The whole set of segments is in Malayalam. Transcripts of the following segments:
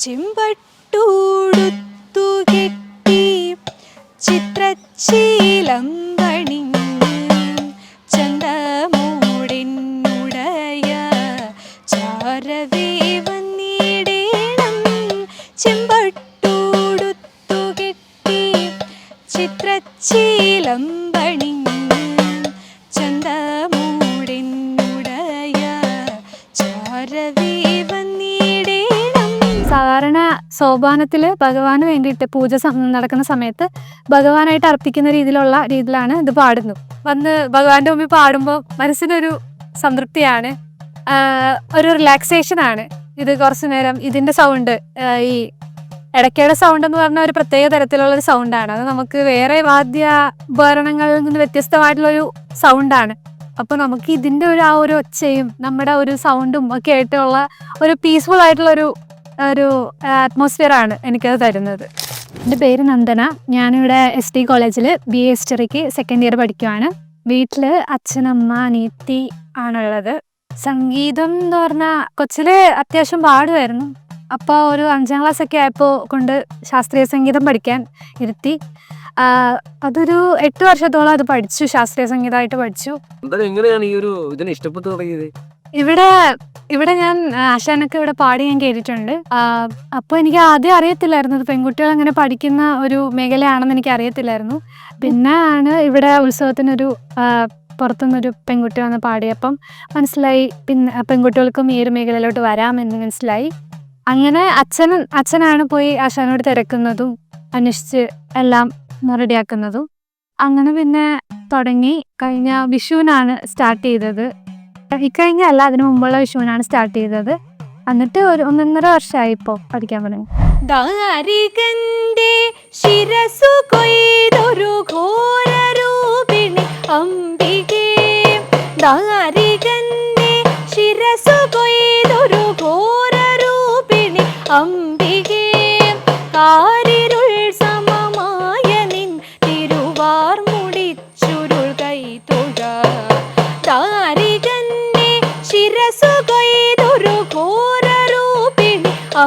ചെമ്പട്ടൂടുത്തു സാധാരണ സോപാനത്തിൽ ഭഗവാന് വേണ്ടിയിട്ട് പൂജ നടക്കുന്ന സമയത്ത് ഭഗവാനായിട്ട് അർപ്പിക്കുന്ന രീതിയിലുള്ള രീതിയിലാണ് ഇത് പാടുന്നത്. വന്ന് ഭഗവാന്റെ മുമ്പിൽ പാടുമ്പോൾ മനസ്സിനൊരു സംതൃപ്തിയാണ്. ഒരു റിലാക്സേഷൻ ആണ്. ഇത് കുറച്ചു നേരം ഇതിന്റെ സൗണ്ട് ഈ ഇടയ്ക്കയുടെ സൗണ്ട് എന്ന് പറഞ്ഞ ഒരു പ്രത്യേക തരത്തിലുള്ള ഒരു സൗണ്ടാണ് അത് നമുക്ക് വേറെ വാദ്യ ഉപകരണങ്ങളിൽ നിന്ന് വ്യത്യസ്തമായിട്ടുള്ള ഒരു സൗണ്ടാണ് അപ്പൊ നമുക്ക് ഇതിന്റെ ഒരു ആ ഒരു ഒച്ചയും നമ്മുടെ ഒരു സൗണ്ടും ഒക്കെ ആയിട്ടുള്ള ഒരു പീസ്ഫുൾ ആയിട്ടുള്ള ഒരു ഒരു അറ്റ്മോസ്ഫിയർ ആണ് എനിക്കത് തരുന്നത്. എന്റെ പേര് നന്ദന. ഞാനിവിടെ എസ് ടി കോളേജിൽ ബി എ ഹിസ്റ്ററിക്ക് സെക്കൻഡ് ഇയർ പഠിക്കുവാണ്. വീട്ടിൽ അച്ഛനമ്മ അനിയത്തി ആണുള്ളത്. സംഗീതം എന്ന് പറഞ്ഞാൽ കൊച്ചിൽ അത്യാവശ്യം പാടുമായിരുന്നു. അപ്പോൾ ഒരു അഞ്ചാം ക്ലാസ് ഒക്കെ ആയപ്പോൾ കൊണ്ട് ശാസ്ത്രീയ സംഗീതം പഠിക്കാൻ ഇരുത്തി. അതൊരു എട്ട് വർഷത്തോളം അത് പഠിച്ചു ശാസ്ത്രീയ സംഗീതമായിട്ട് പഠിച്ചു. എന്തായാലും എങ്ങനെയാണ് ഈ ഒരു ഇതിനെ ഇഷ്ടപ്പെട്ടു തുടങ്ങിയത്? ഇവിടെ ഇവിടെ ഞാൻ ആശാനൊക്കെ ഇവിടെ പാടി ഞാൻ കേട്ടിട്ടുണ്ട്. അപ്പോൾ എനിക്ക് ആദ്യം അറിയത്തില്ലായിരുന്നു പെൺകുട്ടികൾ അങ്ങനെ പഠിക്കുന്ന ഒരു മേഖലയാണെന്ന് എനിക്ക് അറിയത്തില്ലായിരുന്നു. പിന്നെ ആണ് ഇവിടെ ഉത്സവത്തിനൊരു പുറത്തുനിന്നൊരു പെൺകുട്ടി വന്ന് പാടിയപ്പം മനസ്സിലായി പിന്നെ പെൺകുട്ടികൾക്കും ഈ ഒരു മേഖലയിലോട്ട് വരാമെന്ന് മനസ്സിലായി. അങ്ങനെ അച്ഛൻ അച്ഛനാണ് പോയി ആശാനോട് തിരക്കുന്നതും അന്വേഷിച്ച് എല്ലാം റെഡിയാക്കുന്നതും. അങ്ങനെ പിന്നെ തുടങ്ങി. കഴിഞ്ഞ വിഷുവിനാണ് സ്റ്റാർട്ട് ചെയ്തത്. ഇക്കഴിഞ്ഞ അല്ല അതിനു മുമ്പുള്ള വിഷുവിനാണ് സ്റ്റാർട്ട് ചെയ്തത്. എന്നിട്ട് ഒരു ഒന്നൊന്നര വർഷമായി ഇപ്പോൾ പഠിക്കാൻ തുടങ്ങി. ശിരസു കൊയ്തൊരു ഘോരരൂപിണി അംബികേ ദാരികന്റെ ശിരസു കൊയ്തൊരു ഘോരരൂപിണി അംബികേ കാരിരുൾ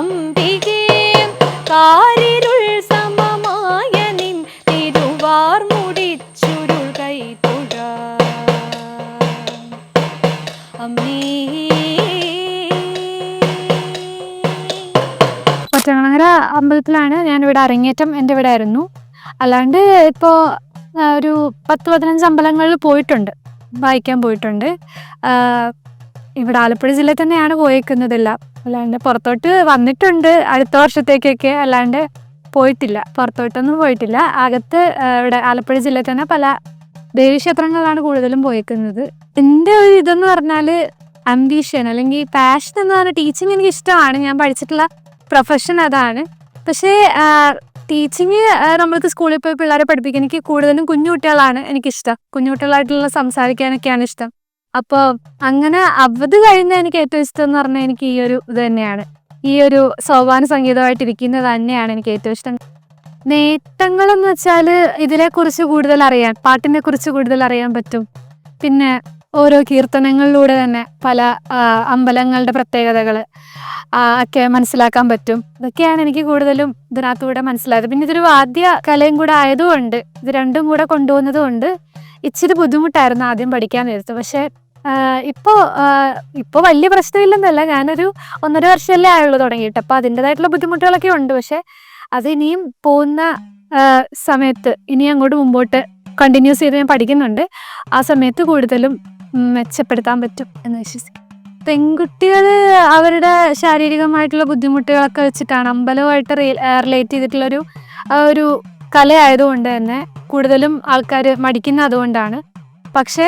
അംബികേ കാരിരുൾ സമമായ നിൻ മുടിച്ചുരുൾ അമ്പലത്തിലാണ് ഞാൻ ഇവിടെ അരങ്ങേറ്റം എന്റെ ഇവിടെ ആയിരുന്നു. അല്ലാണ്ട് ഇപ്പോൾ ഒരു പത്ത് പതിനഞ്ച് അമ്പലങ്ങളിൽ പോയിട്ടുണ്ട്. വായിക്കാൻ പോയിട്ടുണ്ട്. ഇവിടെ ആലപ്പുഴ ജില്ലയിൽ തന്നെയാണ് പോയേക്കുന്നതെല്ലാം. അല്ലാണ്ട് പുറത്തോട്ട് വന്നിട്ടുണ്ട് അടുത്ത വർഷത്തേക്കൊക്കെ അല്ലാണ്ട് പോയിട്ടില്ല. പുറത്തോട്ടൊന്നും പോയിട്ടില്ല. അകത്ത് ഇവിടെ ആലപ്പുഴ ജില്ലയിൽ തന്നെ പല ദേവീക്ഷേത്രങ്ങളിലാണ് കൂടുതലും പോയേക്കുന്നത്. എന്റെ ഒരു ഇതെന്ന് പറഞ്ഞാൽ അംബീഷൻ അല്ലെങ്കിൽ പാഷൻ എന്ന് പറഞ്ഞാൽ ടീച്ചിങ് എനിക്ക് ഇഷ്ടമാണ് ഞാൻ പഠിച്ചിട്ടുള്ള പ്രൊഫഷൻ അതാണ്. പക്ഷേ ടീച്ചിങ് നമ്മൾക്ക് സ്കൂളിൽ പോയി പിള്ളേരെ പഠിപ്പിക്കാൻ എനിക്ക് കൂടുതലും കുഞ്ഞു കുട്ടികളാണ് എനിക്കിഷ്ടം. കുഞ്ഞു കുട്ടികളായിട്ടുള്ള സംസാരിക്കാനൊക്കെയാണ് ഇഷ്ടം. അപ്പോൾ അങ്ങനെ അവധ് കഴിഞ്ഞ എനിക്ക് ഏറ്റവും ഇഷ്ടം എന്ന് പറഞ്ഞാൽ എനിക്ക് ഈ ഒരു ഇത് തന്നെയാണ്. ഈ ഒരു സോപാന സംഗീതമായിട്ട് ഇരിക്കുന്നത് തന്നെയാണ് എനിക്ക് ഏറ്റവും ഇഷ്ടം. നേട്ടങ്ങളെന്ന് വെച്ചാൽ ഇതിനെക്കുറിച്ച് കൂടുതൽ അറിയാൻ പാട്ടിനെ കുറിച്ച് കൂടുതൽ അറിയാൻ പറ്റും. പിന്നെ ഓരോ കീർത്തനങ്ങളിലൂടെ തന്നെ പല അമ്പലങ്ങളുടെ പ്രത്യേകതകൾ ഒക്കെ മനസ്സിലാക്കാൻ പറ്റും. ഇതൊക്കെയാണ് എനിക്ക് കൂടുതലും ഇതിനകത്തൂടെ മനസ്സിലായത്. പിന്നെ ഇതൊരു വാദ്യ കലയും കൂടെ ആയതുകൊണ്ട് ഇത് രണ്ടും കൂടെ കൊണ്ടുപോകുന്നത് കൊണ്ട് ഇച്ചിരി ബുദ്ധിമുട്ടായിരുന്നു ആദ്യം പഠിക്കാൻ നേരത്ത്. പക്ഷേ ഇപ്പോൾ ഇപ്പോൾ വലിയ പ്രശ്നമില്ലെന്നല്ല ഞാനൊരു ഒന്നര വർഷമല്ലേ ആയുള്ളൂ തുടങ്ങിയിട്ട്. അപ്പോൾ അതിന്റെതായിട്ടുള്ള ബുദ്ധിമുട്ടുകളൊക്കെ ഉണ്ട്. പക്ഷെ അത് ഇനിയും പോകുന്ന സമയത്ത് ഇനി അങ്ങോട്ട് മുമ്പോട്ട് കണ്ടിന്യൂസ് ചെയ്ത് ഞാൻ പഠിക്കുന്നുണ്ട്. ആ സമയത്ത് കൂടുതലും മെച്ചപ്പെടുത്താൻ പറ്റും എന്ന് വിശ്വസിക്കും പെൺകുട്ടികൾ അവരുടെ ശാരീരികമായിട്ടുള്ള ബുദ്ധിമുട്ടുകളൊക്കെ വെച്ചിട്ടാണ് അമ്പലവുമായിട്ട് റിലേറ്റ് ചെയ്തിട്ടുള്ളൊരു ഒരു കലയായതുകൊണ്ട് തന്നെ കൂടുതലും ആൾക്കാർ മടിക്കുന്ന അതുകൊണ്ടാണ്. പക്ഷേ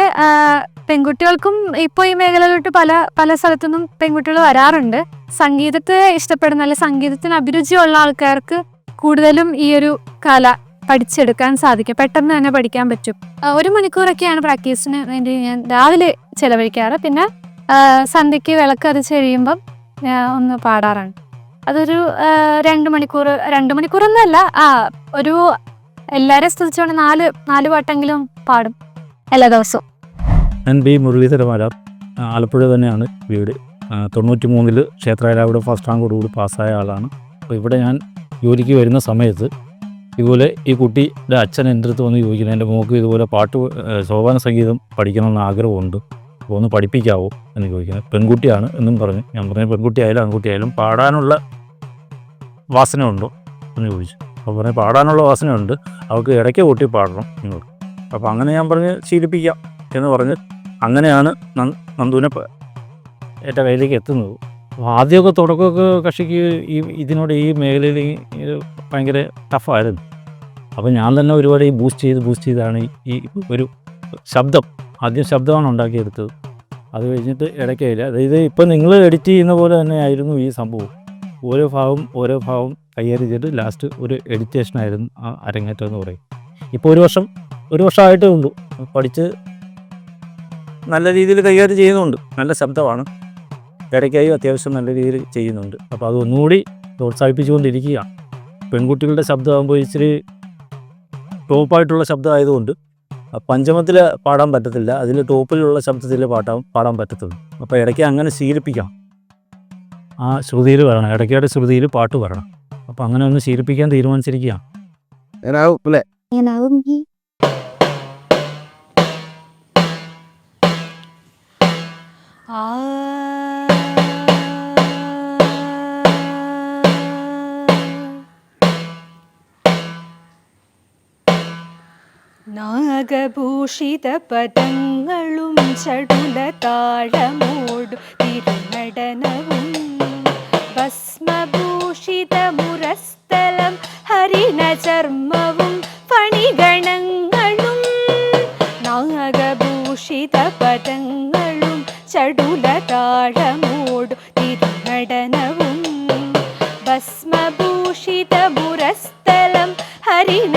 പെൺകുട്ടികൾക്കും ഇപ്പോൾ ഈ മേഖലയിലോട്ട് പല പല സ്ഥലത്തുനിന്നും പെൺകുട്ടികൾ വരാറുണ്ട്. സംഗീതത്തെ ഇഷ്ടപ്പെടുന്ന അല്ലെങ്കിൽ സംഗീതത്തിന് അഭിരുചിയുള്ള ആൾക്കാർക്ക് കൂടുതലും ഈ ഒരു കല പഠിച്ചെടുക്കാൻ സാധിക്കും. പെട്ടെന്ന് തന്നെ പഠിക്കാൻ പറ്റും. ഒരു മണിക്കൂറൊക്കെയാണ് പ്രാക്ടീസിന് വേണ്ടി ഞാൻ രാവിലെ ചിലവഴിക്കാറ്. പിന്നെ സന്ധ്യക്ക് വിളക്ക് അത് ചെഴിയുമ്പം ഒന്ന് പാടാറാണ് അതൊരു രണ്ട് മണിക്കൂർ രണ്ട് മണിക്കൂറൊന്നുമല്ല. ആ ഒരു എല്ലാവരെയും സ്തുതിച്ചുകൊണ്ട് നാല് നാല് പാട്ടെങ്കിലും പാടും. എല്ലാ ദിവസവും. ഞാൻ ബി മുരളീധരമാരാ ആലപ്പുഴ തന്നെയാണ് വീട്. തൊണ്ണൂറ്റി മൂന്നിൽ ക്ഷേത്രകലാവിടെ ഫസ്റ്റ് റാങ്കോട് കൂടി പാസ്സായ ആളാണ്. അപ്പോൾ ഇവിടെ ഞാൻ ജോലിക്ക് വരുന്ന സമയത്ത് ഇതുപോലെ ഈ കുട്ടിയുടെ അച്ഛൻ എന്റെ അടുത്ത് വന്ന് ചോദിക്കുന്നത് എന്റെ മോക്ക് ഇതുപോലെ പാട്ട് ശോഭാന സംഗീതം പഠിക്കണമെന്ന് ആഗ്രഹമുണ്ട്. അപ്പോൾ ഒന്ന് പഠിപ്പിക്കാവോ? എന്ന് ചോദിക്കുന്നത്. പെൺകുട്ടിയാണ് എന്നും പറഞ്ഞ് ഞാൻ പറഞ്ഞു പെൺകുട്ടിയായാലും ആൺകുട്ടിയായാലും പാടാനുള്ള വാസന ഉണ്ടോ എന്ന് ചോദിച്ചു. അപ്പോൾ പറഞ്ഞു പാടാനുള്ള വാസനയുണ്ട്. അവൾക്ക് ഇടയ്ക്ക് കൂട്ടി പാടണം എന്നോട് അപ്പോൾ അങ്ങനെ ഞാൻ പറഞ്ഞ് ശീലിപ്പിക്കാം. എന്ന് പറഞ്ഞ് അങ്ങനെയാണ് നന്ദ- നന്ദുവിനെ എന്റെ കയ്യിലേക്ക് എത്തുന്നത്. ആദ്യമൊക്കെ തുടക്കമൊക്കെ കക്ഷിക്ക് ഈ ഇതിനോട് ഈ മേഖലയിൽ ഭയങ്കര ടഫായിരുന്നു അപ്പോൾ ഞാൻ തന്നെ ഒരുപാട് ഈ ബൂസ്റ്റ് ചെയ്ത് ബൂസ്റ്റ് ചെയ്താണ് ഈ- ഈ ഒരു ശബ്ദം. ആദ്യം ശബ്ദമാണ് ഉണ്ടാക്കിയെടുത്തത്. അത് കഴിഞ്ഞിട്ട് ഇടയ്ക്കായില്ല അതായത് ഇപ്പം നിങ്ങൾ എഡിറ്റ് ചെയ്യുന്ന പോലെ തന്നെ ആയിരുന്നു ഈ സംഭവം. ഓരോ ഭാഗം ഓരോ ഭാഗം കൈകാര്യം ചെയ്തിട്ട് ലാസ്റ്റ് ഒരു എഡിറ്റേഷനായിരുന്നു ആ അരങ്ങേറ്റം എന്ന് പറയും. ഇപ്പോൾ ഒരു വർഷം ഒരു വർഷമായിട്ടേ ഉള്ളൂ. പഠിച്ച് നല്ല രീതിയിൽ കൈകാര്യം ചെയ്യുന്നുണ്ട്. നല്ല ശബ്ദമാണ്. ഇടയ്ക്കായി അത്യാവശ്യം നല്ല രീതിയിൽ ചെയ്യുന്നുണ്ട്. അപ്പോൾ അത് ഒന്നുകൂടി പ്രോത്സാഹിപ്പിച്ചുകൊണ്ടിരിക്കുകയാണ്. പെൺകുട്ടികളുടെ ശബ്ദമാകുമ്പോൾ ഇച്ചിരി ടോപ്പായിട്ടുള്ള ശബ്ദമായതുകൊണ്ട് പഞ്ചമത്തിൽ പാടാൻ പറ്റത്തില്ല. അതിൽ ടോപ്പിലുള്ള ശബ്ദത്തിൽ പാട്ടാ പാടാൻ പറ്റത്തുള്ളൂ. അപ്പോൾ ഇടയ്ക്ക് അങ്ങനെ ശീലിപ്പിക്കാം. ആ ശ്രുതിയിൽ വരണം. ഇടയ്ക്കയുടെ ശ്രുതിയിൽ പാട്ട് വരണം. അപ്പോൾ അങ്ങനെ ഒന്ന് ശീലിപ്പിക്കാൻ തീരുമാനിച്ചിരിക്കുകയാണ്. നാഗഭൂഷിത പദങ്ങളും ചടുല താഴമോടു തിരുനടനവും. ഭസ്മഭൂഷിത മുരസ്ഥലം ഹരിണ ചർമ്മവും ഫണിഗണങ്ങളും. നാഗഭൂഷിത പദങ്ങളും ചടുല താഴമോടു തിരുനടനവും. ഭസ്മഭൂഷിത മുരസ്ഥലം ഹരിണ